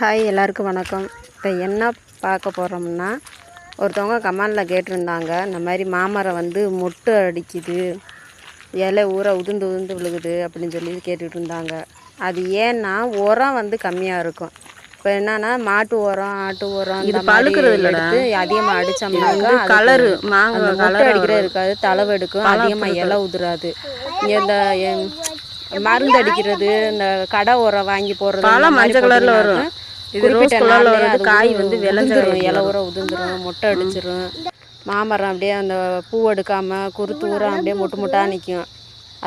Hi எல்லாருக்கும் வணக்கம். இப்போ என்ன பார்க்க போகிறோம்னா ஒருத்தவங்க கமாண்டில் கேட்டிருந்தாங்க. இந்த மாதிரி மாமரம் வந்து மொட்டு அடிக்குது இலை ஊற உதிர்ந்து உதிர்ந்து விழுகுது அப்படின்னு சொல்லி கேட்டுட்டு இருந்தாங்க அது ஏன்னா உரம் வந்து கம்மியாக இருக்கும். இப்போ என்னன்னா மாட்டு உரம் ஆட்டு உரம் இந்த பழுக்கிறது. எடுத்து அதிகமாக அடித்தோம்னாக்கா கலரு மாங்காய் மொட்டை இருக்காது தளவு எடுக்கும் அதிகமாக இலை உதிராது. இந்த மருந்து அடிக்கிறது இந்த கடை உரம் வாங்கி போடுறது மஞ்சள் கலர்ல வரும். இது ரோஸ் கலர்ல அது காய் வந்து விளைஞ்ச உதிர்ந்துரும், காய் இலை உரம் உதிர்ந்துரும். மொட்டை அடிச்சிரும். மாமரம் அப்படியே அந்த பூ எடுக்காம குருத்து உரம் அப்படியே மொட்டு மொட்டா நிற்கும்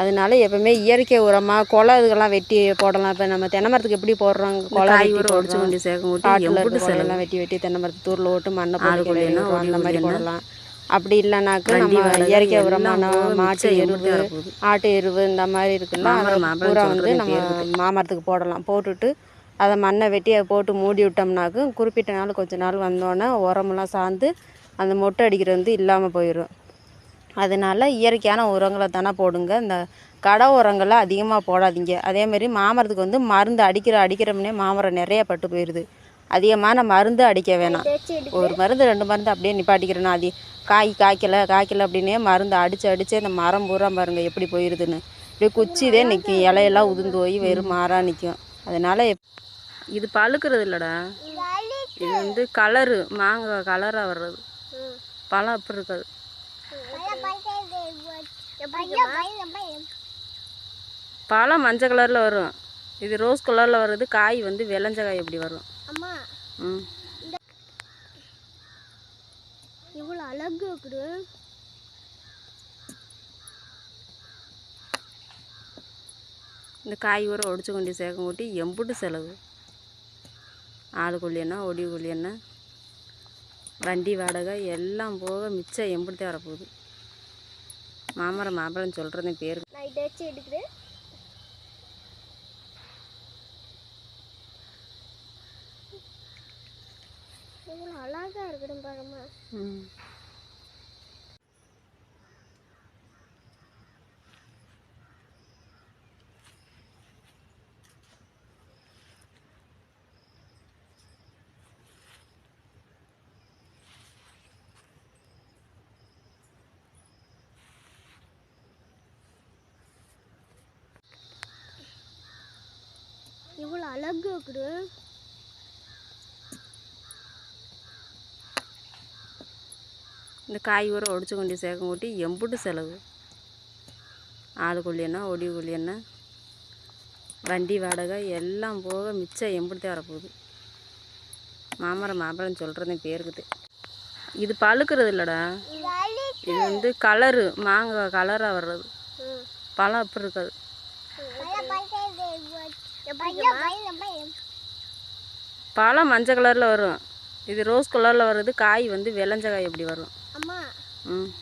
அதனால எப்பவுமே இயற்கை உரமாக கொலை இதுக்கெல்லாம் வெட்டி போடலாம். இப்போ நம்ம தென்னை மரத்துக்கு எப்படி போடுறோம்? கொலை ஒடிச்சு போடுறோம். கொண்டு சேர்க்க காட்டில் கொலையெல்லாம் வெட்டி வெட்டி தென்னை மரத்து தூரில் ஓட்டு மண்ணை போட்டு அந்த மாதிரி. போடலாம். அப்படி இல்லைனாக்க நம்ம இயற்கை எல்லாம் உரமான மாட்டு எருவு. ஆட்டு எருவு இந்த மாதிரி மாம்பழம் பூரா வந்து நம்ம. மாமரத்துக்கு போடலாம். போட்டுட்டு அதை மண்ணை வெட்டி அதை போட்டு மூடி விட்டோம்னாக்கும் குறிப்பிட்ட நாள் கொஞ்ச நாள் வந்தோன்னே உரமெல்லாம் சார்ந்து அந்த மொட்டை அடிக்கிறது வந்து இல்லாமல் போயிடும் அதனால இயற்கையான உரங்களை தானே போடுங்க. இந்த கடை உரங்களை அதிகமாக போடாதீங்க. அதேமாரி மாமரத்துக்கு வந்து மருந்து அடிக்கிற அடிக்கிறோம்னே மாமரம் நிறைய பட்டு போயிடுது அதிகமான மருந்து அடிக்க வேணாம். ஒரு மருந்து ரெண்டு மருந்து அப்படியே நிப்பாட்டிக்கிறேன்னா அது காய் காய்க்கலை காய்க்கல அப்படின்னே மருந்து அடித்து அடித்து அந்த மரம் பூரா பாருங்க எப்படி போயிடுதுன்னு அப்படியே குச்சிதே நிற்கும் இலையெல்லாம் உதிர்ந்து போய் வெறும் மாறாக நிற்கும் அதனால் இது பழுக்கிறது இல்லடா. இது வந்து கலரு மாங்காய் கலராக வர்றது. பழம் அப்படி இருக்காது. பழம் மஞ்சள் கலரில் வரும். இது ரோஸ் கலரில் வர்றது காய் வந்து விளைஞ்ச காய் எப்படி வரும். ம். இவ்வளோ அழகு இருக்குது. இந்த காய் ஊற ஒடிச்சு கொண்டு சேர்க்க ஊட்டி எம்புட்டு செலவு. ஆள் கொல்லியன்னா ஒடி கொல்லியன்னா வண்டி வாடகை எல்லாம் போக மிச்சம் எம்புட்டு வரப்போகுது. மாமரம் மாம்பழம் சொல்கிறதே பேர் எடுக்கிறேன் இவ்வளோ அழகா இருக்கட்டும் பாருமா ம். அழகு இருக்குது இந்த காய் ஊற ஒடிச்சு கொண்டு சேர்க்க ஊட்டி எம்புட்டு செலவு. ஆள் கொல்லியன்னா ஒடி கொல்லியன்னா வண்டி வாடகை எல்லாம் போக மிச்சம் எம்புட்டு வரப்போகுது. மாமரம் மாம்பழம் சொல்கிறதே பேருக்குது. இது பழுக்கிறது இல்லைடா. இது வந்து கலரு மாங்காய் கலராக வர்றது. பழம் அப்படி இருக்காது. பழம் மஞ்சள் கலரில் வரும். இது ரோஸ் கலரில் வர்றது காய் வந்து விளைஞ்ச காய் எப்படி வரும். அம்மா. ம்.